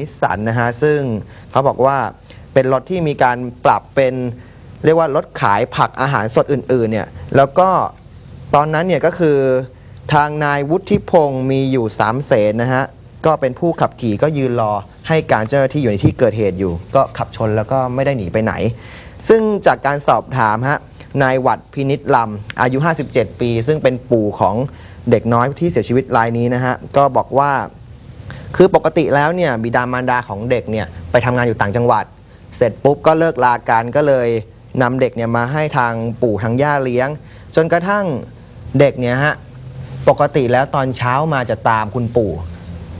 นิสสันนะฮะ ซึ่งเขาบอกว่าเป็นรถที่มีการปรับเป็นเรียกว่ารถขายผักอาหารสดอื่นๆเนี่ยแล้วก็ตอนนั้นเนี่ยก็คือทางนายวุฒิพงศ์มีอยู่3ามเสนนะฮะ ก็เป็นผู้ขับขี่ก็ยืนรอให้การเจ้าหน้าที่อยู่ในที่เกิดเหตุอยู่ ก็ขับชนแล้วก็ไม่ได้หนีไปไหน ซึ่งจากการสอบถามฮะนายวัดพินิษลำอายุ 57 ปี ซึ่งเป็นปู่ของเด็กน้อยที่เสียชีวิตรายนี้นะฮะก็บอกว่า คือปกติแล้วเนี่ยบิดามารดาของเด็กเนี่ยไปทำงานอยู่ต่างจังหวัด เสร็จปุ๊บก็เลิกลากันก็เลยนำเด็กเนี่ยมาให้ทางปู่ทางย่าเลี้ยง จนกระทั่งเด็กเนี่ยฮะปกติแล้วตอนเช้ามาจะตามคุณปู่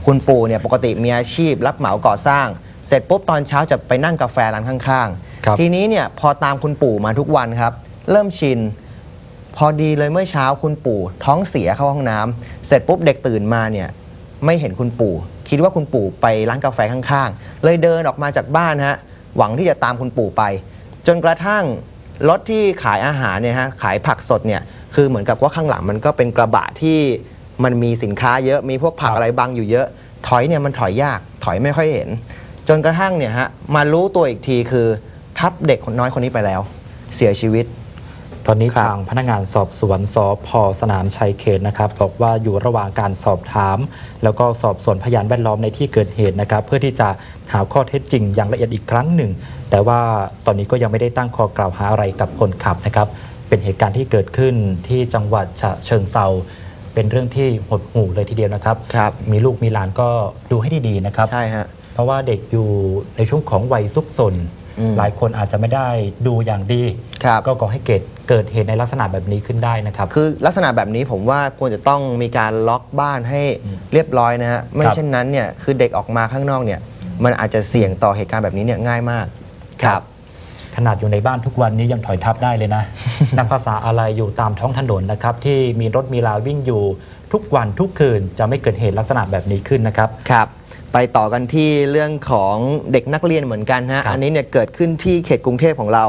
คุณปู่เนี่ยปกติมีอาชีพรับเหมาก่อสร้าง เสร็จปุ๊บตอนเช้าจะไปนั่งกาแฟร้านข้างครับ ๆ ทีนี้เนี่ยพอตามคุณปู่มาทุกวันครับ เริ่มชิน พอดีเลยเมื่อเช้าคุณปู่ท้องเสียเข้าห้องน้ำเสร็จปุ๊บเด็กตื่นมาเนี่ย ไม่เห็นคุณปู่ คิดว่าคุณปู่ไปร้านกาแฟข้างๆ เลยเดินออกมาจากบ้านฮะหวังที่จะตามคุณปู่ไป จนกระทั่งรถที่ขายอาหารเนี่ยฮะขายผักสดเนี่ยคือเหมือนกับว่าข้างหลังมันก็เป็นกระบะที่มันมีสินค้าเยอะมีพวกผักครับอะไรบังอยู่เยอะ ถอยเนี่ยมันถอยยากถอยไม่ค่อยเห็น จนกระทั่งเนี่ยฮะมารู้ตัวอีกทีคือทับเด็กน้อยคนนี้ไปแล้ว เสียชีวิต ตอนนี้ครับทางพนักงานสอบสวนสพสนามชัยเขตนะครับบอกว่าอยู่ระหว่างการสอบถาม แล้วก็สอบสวนพยานแวดล้อมในที่เกิดเหตุนะครับ เพื่อที่จะหาข้อเท็จจริงอย่างละเอียดอีกครั้งหนึ่ง แต่ว่าตอนนี้ก็ยังไม่ได้ตั้งข้อกล่าวหาอะไรกับคนขับนะครับ เป็นเหตุการณ์ที่เกิดขึ้นที่จังหวัดฉะเชิงเซาเป็นเรื่องที่หดหู่เลยทีเดียวนะครับครับมีลูกมีหลานก็ดูให้ดีๆนะครับใช่ฮะเพราะว่าเด็กอยู่ในช่วงของวัยซุกซนอืม หลายคนอาจจะไม่ได้ดูอย่างดี ครับ ก็ก่อให้เกิดเกิดเหตุในลักษณะแบบนี้ขึ้นได้นะครับ คือลักษณะแบบนี้ผมว่าควรจะต้องมีการล็อกบ้านให้อืมเรียบร้อยนะฮะไม่ครับเช่นนั้นเนี่ยคือเด็กออกมาข้างนอกเนี่ยมันอาจจะเสี่ยงต่อเหตุการณ์แบบนี้เนี่ยง่ายมากขนาดอยู่ในบ้านทุกวันนี้ยังถอยทับได้เลยนะ นักภาษาอะไรอยู่ตามท้องถนนนะครับ ที่มีรถมีลาวิ่งอยู่ ทุกวันทุกคืนจะไม่เกิดเหตุลักษณะแบบนี้ขึ้นนะครับ ครับไปต่อกันที่เรื่องของเด็กนักเรียนเหมือนกันฮะครับอันนี้เนี่ยเกิดขึ้นที่เขตกรุงเทพของเรา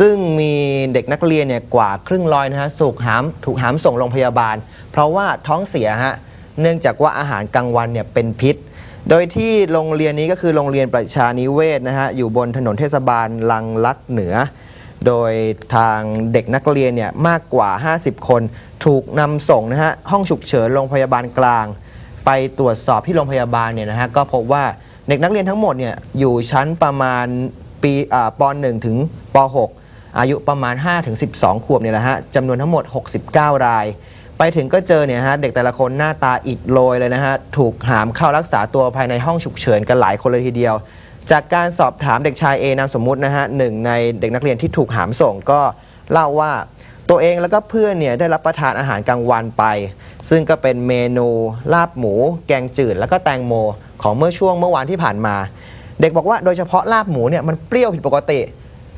ซึ่งมีเด็กนักเรียนเนี่ยกว่าครึ่งร้อยนะฮะถูกหามถูกหามส่งโรงพยาบาล เพราะว่าท้องเสียฮะเนื่องจากว่าอาหารกลางวันเนี่ยเป็นพิษ โดยที่โรงเรียนนี้ก็คือโรงเรียนประชานิเวศนะฮะอยู่บนถนนเทศบาลลังลักเหนือ โดยทางเด็กนักเรียนเนี่ยมากกว่า 50 คน ถูกนำส่งนะฮะห้องฉุกเฉินโรงพยาบาลกลาง ไปตรวจสอบที่โรงพยาบาลเนี่ยนะฮะก็พบว่าเด็กนักเรียนทั้งหมดเนี่ยอยู่ชั้นประมาณปีป .1 ถึงป .6 อายุประมาณ5ถึง12 ขวบเนี่ยแหละฮะจำนวนทั้งหมด 69 ราย ไปถึงก็เจอเนี่ยฮะเด็กแต่ละคนหน้าตาอิดโรยเลยนะฮะถูกหามเข้ารักษาตัวภายในห้องฉุกเฉินกันหลายคนเลยทีเดียว จากการสอบถามเด็กชายเอนามสมมุตินะฮะหนึ่งในเด็กนักเรียนที่ถูกหามส่งก็เล่าว่าตัวเองแล้วก็เพื่อนเนี่ยได้รับประทานอาหารกลางวันไป ซึ่งก็เป็นเมนูลาบหมู แกงจืดแล้วก็แตงโม ของเมื่อช่วงเมื่อวานที่ผ่านมา เด็กบอกว่าโดยเฉพาะลาบหมูเนี่ยมันเปรี้ยวผิดปกติ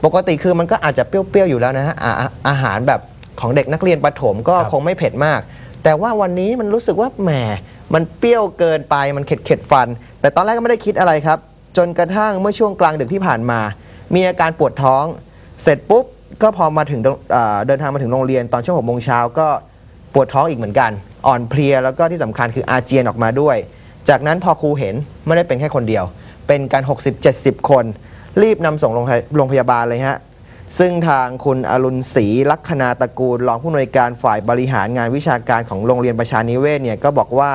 ปกติคือมันก็อาจจะเปรี้ยวๆอยู่แล้วนะฮะอาอาอาหารแบบของเด็กนักเรียนประถมก็ครับคงไม่เผ็ดมาก แต่ว่าวันนี้มันรู้สึกว่าแหมมันเปรี้ยวเกินไปมันเข็ดเข็ดๆฟัน แต่ตอนแรกก็ไม่ได้คิดอะไรครับ จนกระทั่งเมื่อช่วงกลางดึกที่ผ่านมา มีอาการปวดท้อง เสร็จปุ๊บก็พอมาถึงเเดินทางมาถึงโรงเรียนตอนช่วงหกโมงเช้าก็ปวดท้องอีกเหมือนกัน อ่อนเพลียแล้วก็ที่สำคัญคืออาเจียนออกมาด้วย จากนั้นพอครูเห็นไม่ได้เป็นแค่คนเดียว เป็นการ 60-70 คน รีบนำส่งโรงพยโรงพยาบาลเลยฮะซึ่งทางคุณอรุณศรีลัคนาตระกูล รองผู้อำนวยการฝ่ายบริหารงานวิชาการของโรงเรียนประชานิเวศเนี่ยก็บอกว่า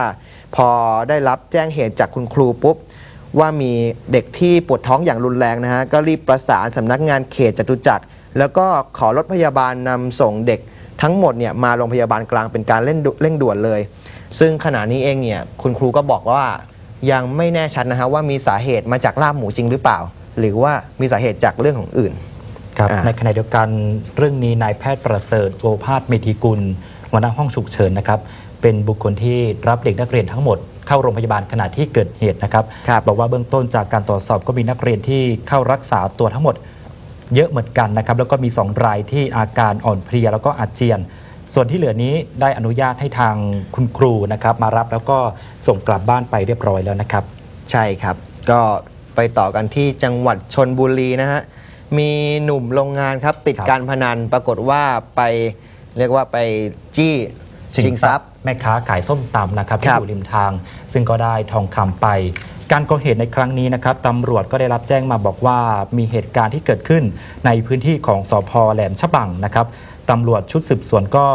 พอได้รับแจ้งเหตุจากคุณครูปุ๊บ ว่ามีเด็กที่ปวดท้องอย่างรุนแรงนะฮะก็รีบประสานสำนักงานเขตจตุจักรแล้วก็ขอรถพยาบาลนำส่งเด็กทั้งหมดเนี่ยมาโรงพยาบาลกลางเป็นการเร่งด่วนเร่งด่วนเลย ซึ่งขณะนี้เองเนี่ยคุณครูก็บอกว่ายังไม่แน่ชัดนะฮะว่ามีสาเหตุมาจากลาบหมูจริงหรือเปล่า หรือว่ามีสาเหตุจากเรื่องของอื่น ครับอ่าในขณะเดียวกันเรื่องนี้นายแพทย์ประเสริฐโอภาสเมธีกุลหัวหน้าห้องฉุกเฉินนะครับ เป็นบุคคลที่รับเด็กนักเรียนทั้งหมดเข้าโรงพยาบาลขณะที่เกิดเหตุนะครับครับบอกว่าเบื้องต้นจากการตรวจสอบก็มีนักเรียนที่เข้ารักษาตัวทั้งหมด เยอะเหมือนกันนะครับแล้วก็มี 2 รายที่อาการอ่อนเพลียแล้วก็อาเจียน ส่วนที่เหลือนี้ได้อนุญาตให้ทางคุณครูนะครับ มารับแล้วก็ส่งกลับบ้านไปเรียบร้อยแล้วนะครับ ใช่ครับ ก็ไปต่อกันที่จังหวัดชนบุรีนะฮะมีหนุ่มโรงงานครับติดครับ การพนันปรากฏว่าไปเรียกว่าไปจี้ ชิงทรัพย์แม่ค้าขายส้มตำนะครับคที่รับอยู่ริมทาง ซึ่งก็ได้ทองคำไป การก่อเหตุในครั้งนี้นะครับตำรวจก็ได้รับแจ้งมาบอกว่ามีเหตุการณ์ที่เกิดขึ้นในพื้นที่ของสพแหลมฉบังนะครับตำรวจชุดสืบสวนก็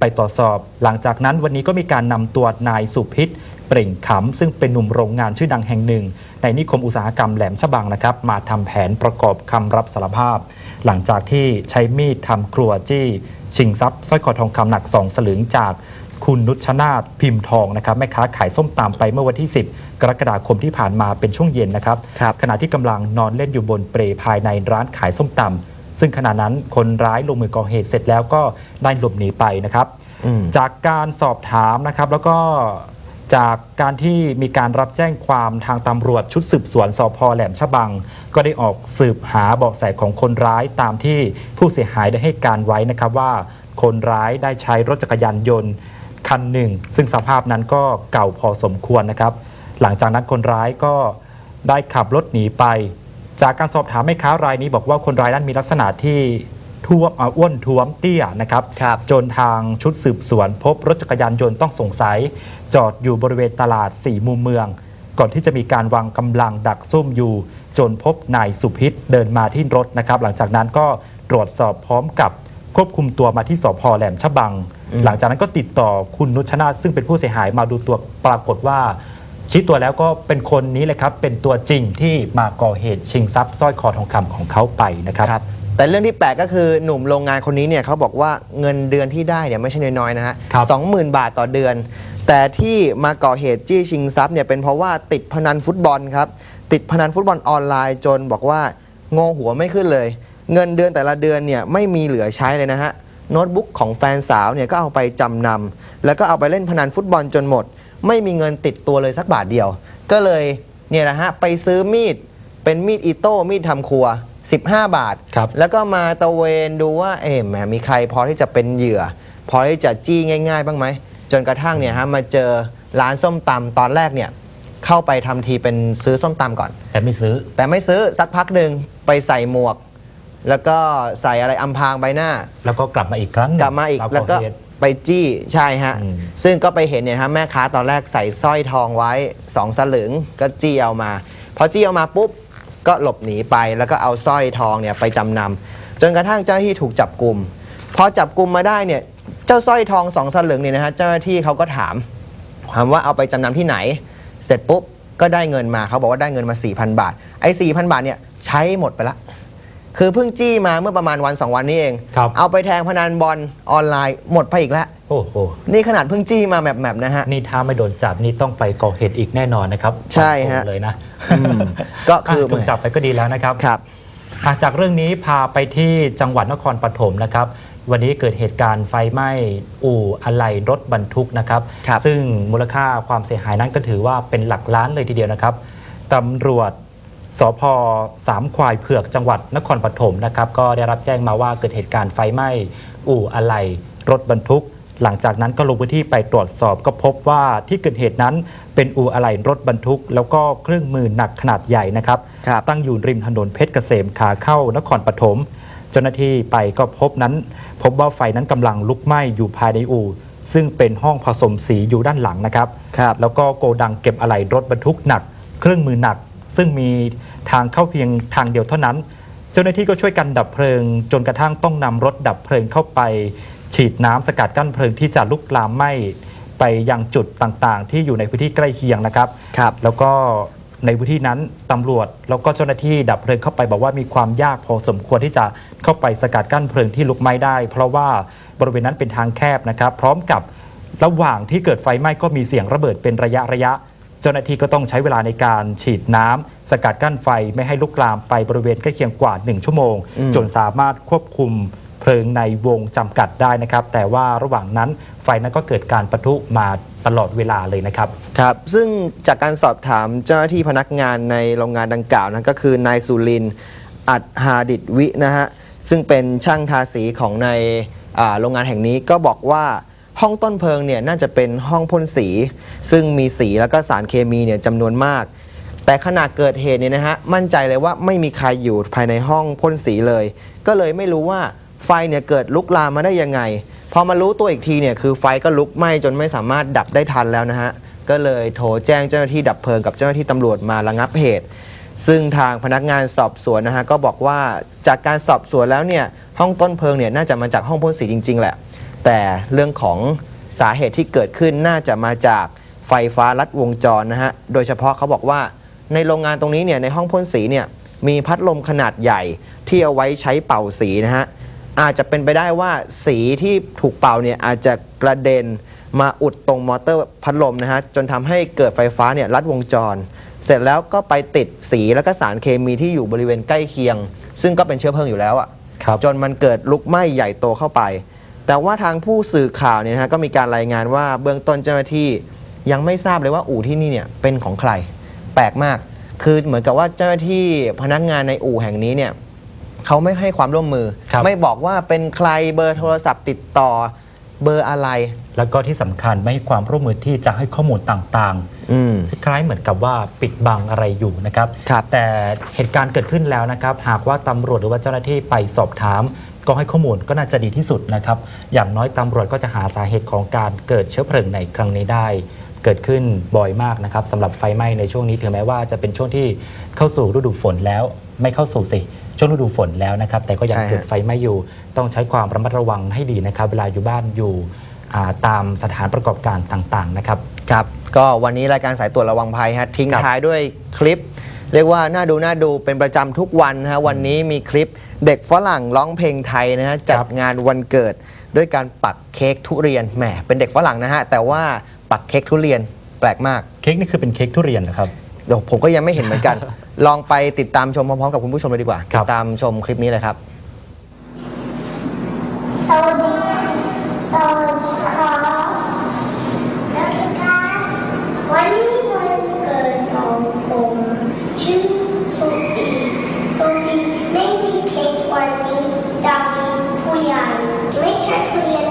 ไปตรวจสอบ หลังจากนั้นวันนี้ก็มีการนำตัวนายสุพิษ เปล่งขำซึ่งเป็นหนุ่มโรงงานชื่อดังแห่งหนึ่ง ในนิคมอุตสาหกรรมแหลมฉบังนะครับ มาทำแผนประกอบคำรับสารภาพ หลังจากที่ใช้มีดทำครัวจี้ชิงทรัพย์สร้อยคอทองคำหนักสองสลึงจากคุณนุชนาธพิมพ์ทองนะครับแม่ค้าขายส้มตำไปเมื่อวันที่ 10 กรกฎาคมที่ผ่านมาเป็นช่วงเย็นนะครับครับขณะที่กำลังนอนเล่นอยู่บนเปลภายในร้านขายส้มตำซึ่งขณะนั้นคนร้ายลงมือก่อเหตุเสร็จแล้วก็ได้หลบหนีไปนะครับอืมจากการสอบถามนะครับแล้วก็ จากการที่มีการรับแจ้งความทางตำรวจชุดสืบสวนสพแหลมฉบัง ก็ได้ออกสืบหาเบาะแสของคนร้ายตามที่ผู้เสียหายได้ให้การไว้นะครับว่าคนร้ายได้ใช้รถจักรยานยนต์คันหนึ่ง ซึ่งสภาพนั้นก็เก่าพอสมควรนะครับ หลังจากนั้นคนร้ายก็ได้ขับรถหนีไป จากการสอบถามแม่ค้ารายนี้บอกว่าคนร้ายนั้นมีลักษณะที่ ท้วมอ่าอ้วนท้วมเตี้ยนะครับครับจนทางชุดสืบสวน พบรถจักรยานยนต์ต้องสงสัย จอดอยู่บริเวณตลาดสี่มุมเมือง ก่อนที่จะมีการวางกำลังดักซุ่มอยู่ จนพบนายสุพิษเดินมาที่รถนะครับ หลังจากนั้นก็ตรวจสอบพร้อมกับควบคุมตัวมาที่สพแหลมฉบังอืมหลังจากนั้นก็ติดต่อคุณนุชนาธซึ่งเป็นผู้เสียหายมาดูตัวปรากฏว่าชี้ตัวแล้วก็เป็นคนนี้เลยครับ เป็นตัวจริงที่มาก่อเหตุชิงทรัพย์สร้อยคอทองคำของเขาไปนะครับครับ แต่เรื่องที่แปลกก็คือหนุ่มโรงงานคนนี้เนี่ยเขาบอกว่าเงินเดือนที่ได้เนี่ยไม่ใช่น้อยๆนะฮะครับ สองหมื่นบาทต่อเดือน แต่ที่มาก่อเหตุจี้ชิงทรัพย์เนี่ยเป็นเพราะว่าติดพนันฟุตบอลครับ ติดพนันฟุตบอลออนไลน์จนบอกว่างอหัวไม่ขึ้นเลย เงินเดือนแต่ละเดือนเนี่ยไม่มีเหลือใช้เลยนะฮะโน้ตบุ๊กของแฟนสาวเนี่ยก็เอาไปจำนำแล้วก็เอาไปเล่นพนันฟุตบอลจนหมด ไม่มีเงินติดตัวเลยสักบาทเดียว ก็เลยเนี่ยนะฮะไปซื้อมีดเป็นมีดอิโต้มีดทำครัว 15 บาท ครับแล้วก็มาตะเวนดูว่าเอ๊ะแหมมีใครพอที่จะเป็นเหยื่อ พอที่จะจี้ง่าย ๆ บ้างไหม จนกระทั่งเนี่ยฮะมาเจอร้านส้มตำตอนแรกเนี่ยเข้าไปทำทีเป็นซื้อส้มตำก่อน แต่ไม่ซื้อ แต่ไม่ซื้อสักพักหนึ่งไปใส่หมวก แล้วก็ใส่อะไรอำพรางใบหน้า แล้วก็กลับมาอีกครั้งหนึ่งกลับมาอีกมาแล้วก็เหตุไปจี้ใช่ฮะ อืม ซึ่งก็ไปเห็นเนี่ยฮะแม่ค้าตอนแรกใส่สร้อยทองไว้สองสลึงก็จี้เอามา พอจี้เอามาปุ๊บ ก็หลบหนีไปแล้วก็เอาสร้อยทองเนี่ยไปจำนำจนกระทั่งเจ้าหน้าที่ถูกจับกลุ่มพอจับกลุ่มมาได้เนี่ยเจ้าสร้อยทองสองสลึงเนี่ยนะฮะเจ้าหน้าที่เขาก็ถามถามว่าเอาไปจำนำที่ไหน เสร็จปุ๊บก็ได้เงินมาเขาบอกว่าได้เงินมา 4,000 บาทไอ้4,000 บาทเนี่ยใช้หมดไปละคือเพิ่งจี้มาเมื่อประมาณวันสองวันนี้เองครับเอาไปแทงพนันบอลออนไลน์หมดไปอีกแล้ว โอ้โห นี่ขนาดเพิ่งจี้มาแบบแบบๆนะฮะ นี่ถ้าไม่โดนจับนี่ต้องไปก่อเหตุอีกแน่นอนนะครับใช่ฮะ ฟันธงเลยนะอืมก็คือะถูกจับไปก็ดีแล้วนะครับ ครับ อะจากเรื่องนี้พาไปที่จังหวัดนครปฐมนะครับ วันนี้เกิดเหตุการณ์ไฟไหม้อู่อะไหล่รถบรรทุกนะครับ ครับซึ่งมูลค่าความเสียหายนั้นก็ถือว่าเป็นหลักล้านเลยทีเดียวนะครับตำรวจสพสามควายเผือกจังหวัดนครปฐมนะครับ ก็ได้รับแจ้งมาว่าเกิดเหตุการณ์ไฟไหม้อู่อะไหล่รถบรรทุก หลังจากนั้นก็ลงพื้นที่ไปตรวจสอบก็พบว่าที่เกิดเหตุนั้นเป็นอู่อะไหล่รถบรรทุก แล้วก็เครื่องมือหนักขนาดใหญ่นะครับ ครับ ตั้งอยู่ริมถนนเพชรเกษมขาเข้านครปฐมเจ้าหน้าที่ไปก็พบนั้น พบว่าไฟนั้นกำลังลุกไหม้อยู่ภายในอู่ซึ่งเป็นห้องผสมสีอยู่ด้านหลังนะครับ ครับ แล้วก็โกดังเก็บอะไหล่รถบรรทุกหนัก เครื่องมือหนัก ซึ่งมีทางเข้าเพียงทางเดียวเท่านั้น เจ้าหน้าที่ก็ช่วยกันดับเพลิง จนกระทั่งต้องนำรถดับเพลิงเข้าไป ฉีดน้ำสกัดกั้นเพลิงที่จะลุกลามไหม้ไปยังจุดต่างๆ ที่อยู่ในพื้นที่ใกล้เคียงนะครับครับ แล้วก็ในพื้นที่นั้นตำรวจแล้วก็เจ้าหน้าที่ดับเพลิงเข้าไปบอกว่ามีความยากพอสมควรที่จะเข้าไปสกัดกั้นเพลิงที่ลุกไหม้ได้ เพราะว่าบริเวณนั้นเป็นทางแคบนะครับ พร้อมกับระหว่างที่เกิดไฟไหม้ก็มีเสียงระเบิดเป็นระยะระยะ เจ้าหน้าที่ก็ต้องใช้เวลาในการฉีดน้ำสกัดกั้นไฟไม่ให้ลุกลามไปบริเวณใกล้เคียงกว่า 1 ชั่วโมงอืมจนสามารถควบคุม เพลิงในวงจำกัดได้นะครับ แต่ว่าระหว่างนั้นไฟนั้นก็เกิดการปะทุมาตลอดเวลาเลยนะครับ ครับ ซึ่งจากการสอบถามเจ้าหน้าที่พนักงานในโรงงานดังกล่าวนั้นก็คือนายสุรินทร์อัดฮาดิดวินะฮะ ซึ่งเป็นช่างทาสีของในโรงงานแห่งนี้ก็บอกว่าห้องต้นเพลิงเนี่ยน่าจะเป็นห้องพ่นสี ซึ่งมีสีแล้วก็สารเคมีเนี่ยจำนวนมาก แต่ขณะเกิดเหตุเนี่ยนะฮะมั่นใจเลยว่าไม่มีใครอยู่ภายในห้องพ่นสีเลย ก็เลยไม่รู้ว่า ไฟเนี่ยเกิดลุกลามมาได้ยังไง พอมารู้ตัวอีกทีเนี่ยคือไฟก็ลุกไหม้จนไม่สามารถดับได้ทันแล้วนะฮะ ก็เลยโทรแจ้งเจ้าหน้าที่ดับเพลิงกับเจ้าหน้าที่ตำรวจมาระงับเหตุ ซึ่งทางพนักงานสอบสวนนะฮะก็บอกว่าจากการสอบสวนแล้วเนี่ยห้องต้นเพลิงเนี่ยน่าจะมาจากห้องพ่นสีจริง ๆ แหละ แต่เรื่องของสาเหตุที่เกิดขึ้นน่าจะมาจากไฟฟ้าลัดวงจรนะฮะ โดยเฉพาะเขาบอกว่าในโรงงานตรงนี้เนี่ยในห้องพ่นสีเนี่ยมีพัดลมขนาดใหญ่ที่เอาไว้ใช้เป่าสีนะฮะ อาจจะเป็นไปได้ว่าสีที่ถูกเป่าเนี่ยอาจจะกระเด็นมาอุดตรงมอเตอร์พัดลมนะฮะจนทำให้เกิดไฟฟ้าเนี่ยลัดวงจร เสร็จแล้วก็ไปติดสีแล้วก็สารเคมีที่อยู่บริเวณใกล้เคียง ซึ่งก็เป็นเชื้อเพลิงอยู่แล้วอะครับจนมันเกิดลุกไหม้ใหญ่โตเข้าไป แต่ว่าทางผู้สื่อข่าวเนี่ยนะฮะก็มีการรายงานว่าเบื้องต้นเจ้าหน้าที่ยังไม่ทราบเลยว่าอู่ที่นี่เนี่ยเป็นของใคร แปลกมาก คือเหมือนกับว่าเจ้าหน้าที่พนักงานในอู่แห่งนี้เนี่ย เขาไม่ให้ความร่วมมือ ครับ ไม่บอกว่าเป็นใครเบอร์โทรศัพท์ติดต่อเบอร์อะไร แล้วก็ที่สำคัญไม่ให้ความร่วมมือที่จะให้ข้อมูลต่างอืม ๆ คล้ายเหมือนกับว่าปิดบังอะไรอยู่นะครับ ครับ แต่เหตุการณ์เกิดขึ้นแล้วนะครับ หากว่าตำรวจหรือว่าเจ้าหน้าที่ไปสอบถาม ก็ให้ข้อมูลก็น่าจะดีที่สุดนะครับ อย่างน้อยตำรวจก็จะหาสาเหตุของการเกิดเชื้อเพลิงในครั้งนี้ได้ เกิดขึ้นบ่อยมากนะครับสำหรับไฟไหม้ในช่วงนี้ถึงแม้ว่าจะเป็นช่วงที่เข้าสู่ฤดูฝนแล้ว ไม่เข้าสู่สิ ช่วงฤดูฝนแล้วนะครับ แต่ก็ยังใช่ฮะเกิดไฟไหม้อยู่ ต้องใช้ความระมัดระวังให้ดีนะครับ เวลาอยู่บ้านอยู่อ่าตามสถานประกอบการต่างๆนะครับครับ ก็วันนี้รายการสายตรวจระวังภัยฮะทิ้งครับท้ายด้วยคลิป เรียกว่าน่าดูน่าดูเป็นประจำทุกวันนะฮะวันนี้มีคลิปเด็กฝรั่งร้องเพลงไทยนะฮะจัดงานวันเกิดด้วยการปักเค้กทุเรียนแหมเป็นเด็กฝรั่งนะฮะแต่ว่าปักเค้กทุเรียนแปลกมากเค้กนี่คือเป็นเค้กทุเรียนเหรอครับเดี๋ยวผมก็ยังไม่เห็นเหมือนกัน ลองไปติดตามชมพร้อมๆกับคุณผู้ชมเลยดีกว่าครับ ติดตามชมคลิปนี้เลยครับ สวัสดีสวัสดีครับสวัสดีครับวันนี้วันเกิดของผมชื่อโซฟีโซฟีไม่มีเค้กวันนี้จะมีทุเรียนไม่ใช่ทุเรียน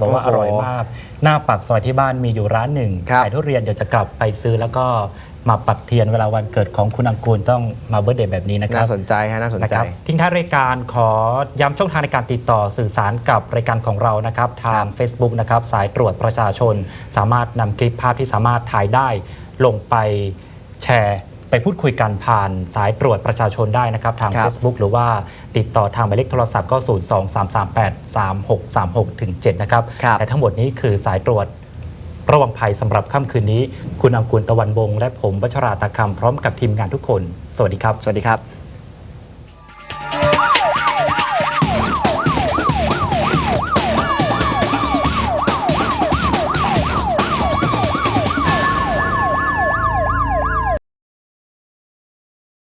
นิ้วเลยนะครับบอกว่าโอ้อโหร่อยมาก หน้าปากซอยที่บ้านมีอยู่ร้านหนึ่งครับ ขายทุเรียนเดี๋ยวจะกลับไปซื้อแล้วก็มาปักเทียนเวลาวันเกิดของคุณอังกูลต้องมาเบิร์ดเดย์แบบนี้นะครัน่าบ สนใจฮะน่าสนนะใจครับทิ้งท้ายรายการขอย้ำช่องทางในการติดต่อสื่อสารกับรายการของเรานะครับ ทาง Facebook นะครับสายตรวจประชาชน สามารถนำคลิปภาพที่สามารถถ่ายได้ลงไปแชร์ ไปพูดคุยกันผ่านสายตรวจประชาชนได้นะครับ ทางครับ Facebook หรือว่าติดต่อทางหมายเลขโทรศัพท์ก็ 0 2 3 3 8 3 6 3 6ถึง7นะครับครับแต่ทั้งหมดนี้คือสายตรวจระวังภัยสำหรับค่ำคืนนี้ คุณอังกูลตะวันวงศ์และผมวัชราตะคำพร้อมกับทีมงานทุกคน สวัสดีครับ สวัสดีครับ